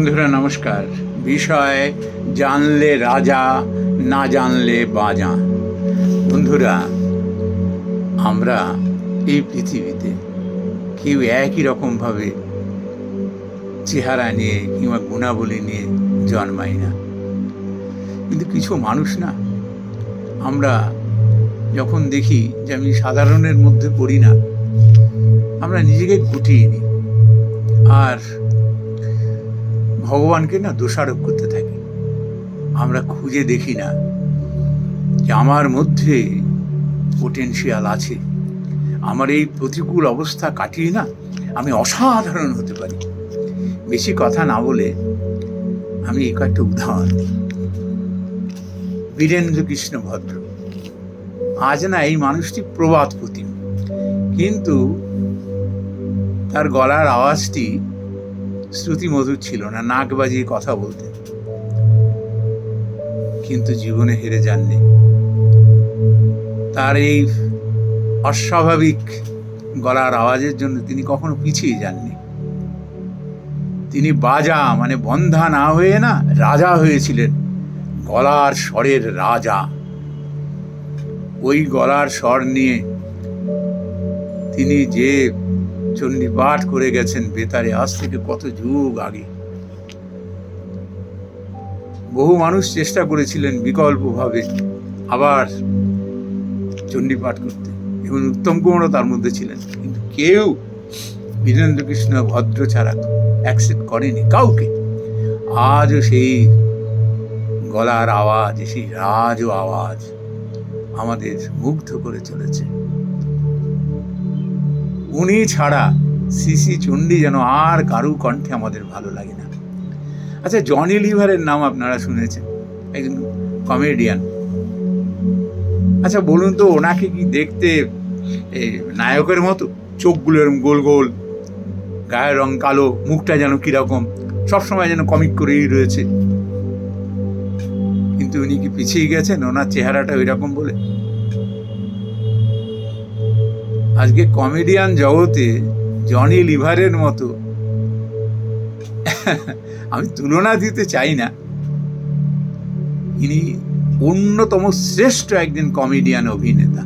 বন্ধুরা, নমস্কার। বিষয়, জানলে রাজা, না জানলে বাজা বন্ধুরা, আমরা এই পৃথিবীতে কেউ একই রকমভাবে চেহারা নিয়ে কিংবা গুণাবলী নিয়ে জন্মাই না। কিন্তু কিছু মানুষ না, আমরা যখন দেখি যে আমি সাধারণের মধ্যে পড়ি না, আমরা নিজেকে গুটিয়ে নিই। আর ভগবানকে না দোষারোপ করতে থাকি। আমরা খুঁজে দেখি না যে আমার মধ্যে পোটেনশিয়াল আছে। আমার এই প্রতিকূল অবস্থা কাটিয়ে না আমি অসাধারণ হতে পারি। বেশি কথা না বলে আমি এই কয়েকটা উদাহরণ দিই। বীরেন্দ্র কৃষ্ণ ভদ্র। আজ না এই মানুষটি প্রবাদ কিন্তু তার গলার আওয়াজটি শ্রুতি মধুর ছিল না, নাক বাজিয়ে কথা বলতে। কিন্তু জীবনে হেরে যাননি। তার এই অস্বাভাবিক গলার আওয়াজের জন্য তিনি কখনো পিছিয়ে যাননি। তিনি বাজা মানে বন্ধা না হয়ে না, রাজা হয়েছিলেন। গলার স্বরের রাজা। ওই গলার স্বর নিয়ে তিনি যে চণ্ডী পাঠ করে গেছেন বেতারে। আজ থেকে কত যুগ আগে। বহু মানুষ চেষ্টা করেছিলেন বিকল্পভাবে আবার চণ্ডী পাঠ করতে। এবং উত্তম কুমারও তার মধ্যে ছিলেন। কিন্তু কেউ বীরেন্দ্র কৃষ্ণ ভদ্র ছাড়া অ্যাকসেপ্ট করেনি কাউকে। আজও সেই গলার আওয়াজ, সেই রাজ আওয়াজ আমাদের মুগ্ধ করে চলেছে। উনি ছাড়া সিসি চণ্ডী যেন আর কারু কণ্ঠে আমাদের ভালো লাগে না। আচ্ছা জনি লিভারের নাম আপনারা শুনেছেন, একজন কমেডিয়ান আচ্ছা বলুন তো, ওনাকে কি দেখতে নায়কের মতো? চোখগুলো এরকম গোল গোল, গায়ের রং কালো, মুখটা যেন কীরকম, সবসময় যেন কমিক করেই রয়েছে। কিন্তু উনি কি পিছিয়ে গেছেন? ওনার চেহারাটা ওই রকম বলে? আজকে কমেডিয়ান জগতে জনি লিভারের মতো। আমি তুলনা দিতে চাই না। ইনি অন্যতম শ্রেষ্ঠ একজন কমেডিয়ান অভিনেতা।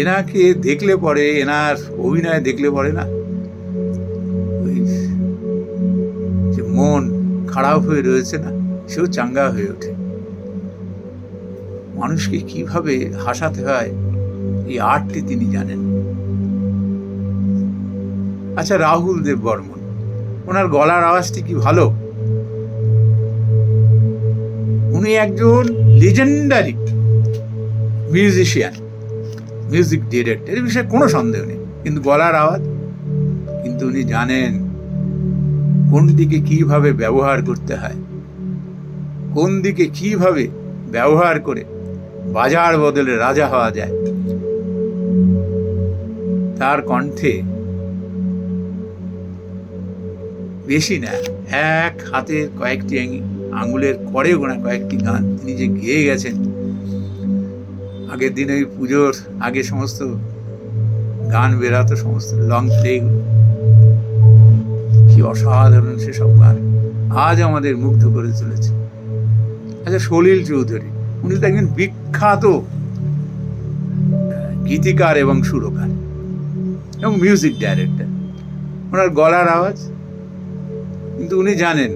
এনাকে দেখলে পরে, এনার অভিনয় দেখলে পরে না যে মন খারাপ হয়ে রয়েছে না, সেও চাঙ্গা হয়ে ওঠে। মানুষকে কীভাবে হাসাতে হয়, এই আর্টটি তিনি জানেন। আচ্ছা রাহুল দেব বর্মন, ওনার গলার আওয়াজটি কি ভালো? উনি একজন লেজেন্ডারি মিউজিশিয়ান মিউজিক ডিরেক্টর এর বিষয়ে কোনো সন্দেহ নেই, কিন্তু গলার আওয়াজ, কিন্তু উনি জানেন কোন দিকে কীভাবে ব্যবহার করতে হয় কোন দিকে কীভাবে ব্যবহার করে বাজার বদলে রাজা হওয়া যায়। তার কণ্ঠে বেশি না, এক হাতের কয়েকটি আঙুলের করে গোনা কয়েকটি গান তিনি যে গেয়ে গেছেন। আগের দিনে ওই পুজোর আগে সমস্ত গান বেরাতো সমস্ত লং প্লেগুলো কি অসাধারণ সেসব গান। আজ আমাদের মুগ্ধ করে চলেছে আচ্ছা সলিল চৌধুরী উনি তো একজন বিখ্যাত গীতিকার এবং সুরকার এবং মিউজিক ডাইরেক্টর ওনার গলার আওয়াজ, কিন্তু উনি জানেন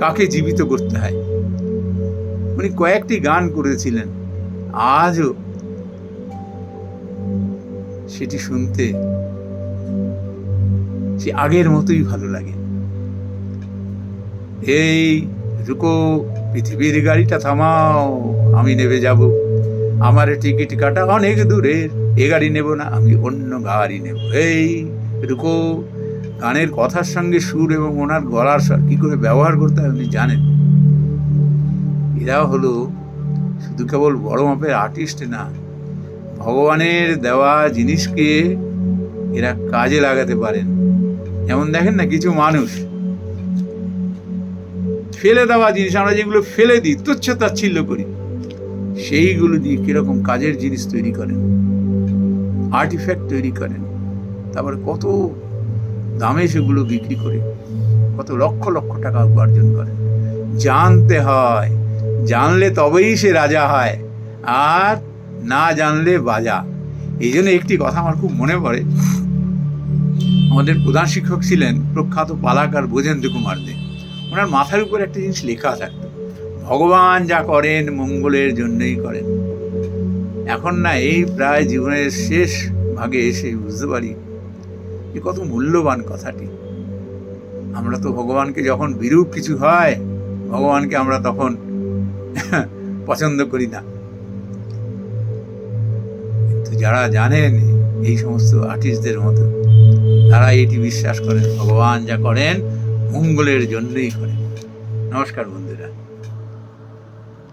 কাকে জীবিত করতে হয়। উনি কয়েকটি গান করেছিলেন, আজও সেটি শুনতে সে আগের মতোই ভালো লাগে। এই রুকো পৃথিবীর গাড়িটা থামাও, আমি নেবে যাব। আমার টিকিট কাটা অনেক দূরের, এ গাড়ি নেব না, আমি অন্য গাড়ি নেব। এই রুকো গানের কথার সঙ্গে সুর এবং ওনার গলার স্বর কী করে ব্যবহার করতে হয় আপনি জানেন। এরা হলো শুধু কেবল বড় মাপের আর্টিস্ট না, ভগবানের দেওয়া জিনিসকে এরা কাজে লাগাতে পারেন। যেমন দেখেন না, কিছু মানুষ ফেলে দেওয়া জিনিস, আমরা যেগুলো ফেলে দিই, তুচ্ছ তাচ্ছিল্য করি। সেইগুলো দিয়ে কীরকম কাজের জিনিস তৈরি করেন আর্টিফ্যাক্ট তৈরি করেন, তারপরে কত দামে সেগুলো বিক্রি করে, কত লক্ষ লক্ষ টাকা উপার্জন করে। জানতে হয়, জানলে তবেই সে রাজা হয়, আর না জানলে বাজা। এই জন্য একটি কথা আমার খুব মনে পড়ে। আমাদের প্রধান শিক্ষক ছিলেন প্রখ্যাত পালাকার বোজেন্দ্র কুমার দে। ওনার মাথার উপর একটা জিনিস লেখা থাকতো, ভগবান যা করেন মঙ্গলের জন্যই করেন। এখন না এই প্রায় জীবনের শেষ ভাগে এসে বুঝতে পারি যে কত মূল্যবান কথাটি। আমরা তো ভগবানকে যখন বিরূপ কিছু হয়, ভগবানকে আমরা তখন পছন্দ করি না। কিন্তু যারা জানেন এই সমস্ত আর্টিস্টদের মতো তারা এটি বিশ্বাস করেন, ভগবান যা করেন মঙ্গলের জন্যই করে নমস্কার বন্ধুরা।